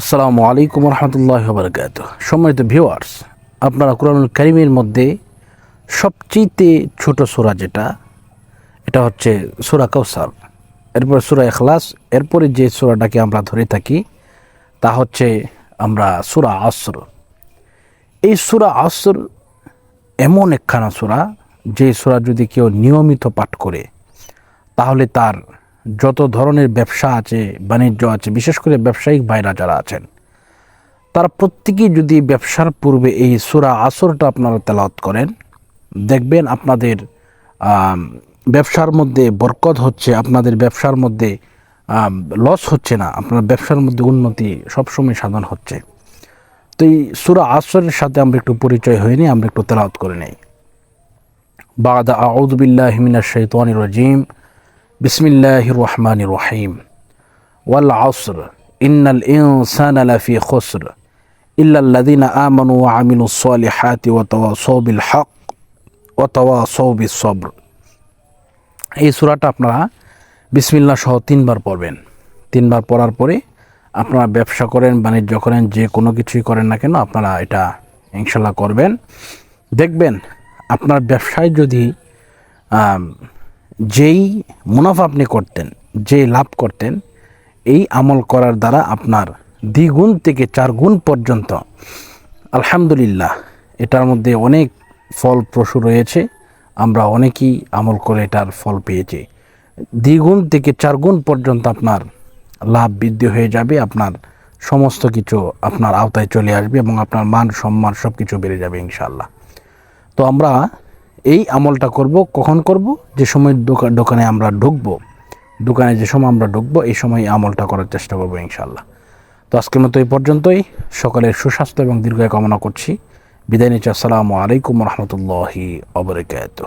আসসালামু আলাইকুম রহমতুল্লাহ বরকাত সম্মানিত ভিউয়ার্স, আপনারা কোরআনুল কারিমের মধ্যে সবচেয়ে ছোট সূরা যেটা, এটা হচ্ছে সূরা কাউসার এরপর সূরা এখলাস এরপরে যে সূরাটাকে আমরা ধরে থাকি, তা হচ্ছে আমরা সূরা আসর। এই সূরা আসর এমন একখানা সূরা, যে সূরা যদি কেউ নিয়মিত পাঠ করে, তাহলে তার যত ধরনের ব্যবসা আছে, বাণিজ্য আছে, বিশেষ করে ব্যবসায়িক ভাইরা যারা আছেন, তারা প্রত্যেকেই যদি ব্যবসার পূর্বে এই সুরা আসরটা আপনারা তেলাওয়াত করেন, দেখবেন আপনাদের ব্যবসার মধ্যে বরকত হচ্ছে, আপনাদের ব্যবসার মধ্যে লস হচ্ছে না, আপনার ব্যবসার মধ্যে উন্নতি সবসময় সাধন হচ্ছে। তো এই সুরা আসরের সাথে আমরা একটু পরিচয় হয়ে নিই, আমরা একটু তেলাওয়াত করে নিই। বাদা আউদ্দিল্লাহমিনা শৈতানির রাজিম। বিসমিল্লাহ রহমান রহিম ওয়াল আসর, ইন্নাল ইনসান লাফি খসর ইল্লাল্লাদিন আমানু ওয়া আমিনু সালিহাতি ওয়া তাওয়াসাউ বিল হক ওয়া তাওয়াসাউ বিস সবর এই সূরাটা আপনারা বিসমিল্লাহ সহ তিনবার পড়বেন। তিনবার পড়ার পরে আপনারা ব্যবসা করেন, বাণিজ্য করেন, যে কোনো কিছুই করেন না কেন আপনারা এটা ইনশাল্লাহ করবেন। দেখবেন আপনার ব্যবসায় যদি যেই মুনাফা আপনি করতেন যে লাভ করতেন, এই আমল করার দ্বারা আপনার দ্বিগুণ থেকে চার গুণ পর্যন্ত, আলহামদুলিল্লাহ, এটার মধ্যে অনেক ফল প্রসূ রয়েছে, আমরা অনেকেই আমল করে এটার ফল পেয়েছি। দ্বিগুণ থেকে চার গুণ পর্যন্ত আপনার লাভ বৃদ্ধি হয়ে যাবে, আপনার সমস্ত কিছু আপনার আওতায় চলে আসবে এবং আপনার মান সম্মান সব কিছু বেড়ে যাবে ইনশাল্লাহ তো আমরা এই আমলটা করব, কখন করব? যে সময় দোকান দোকানে আমরা ঢুকবো, দোকানে যে সময় আমরা ঢুকবো, এই সময় আমলটা করার চেষ্টা করব ইনশাল্লাহ তো আজকের মতো এই পর্যন্তই। সকলের সুস্বাস্থ্য এবং দীর্ঘায় কামনা করছি। বিদায় নিচ্ছি। আসসালামু আলাইকুম রহমতুল্লাহি অবরকাত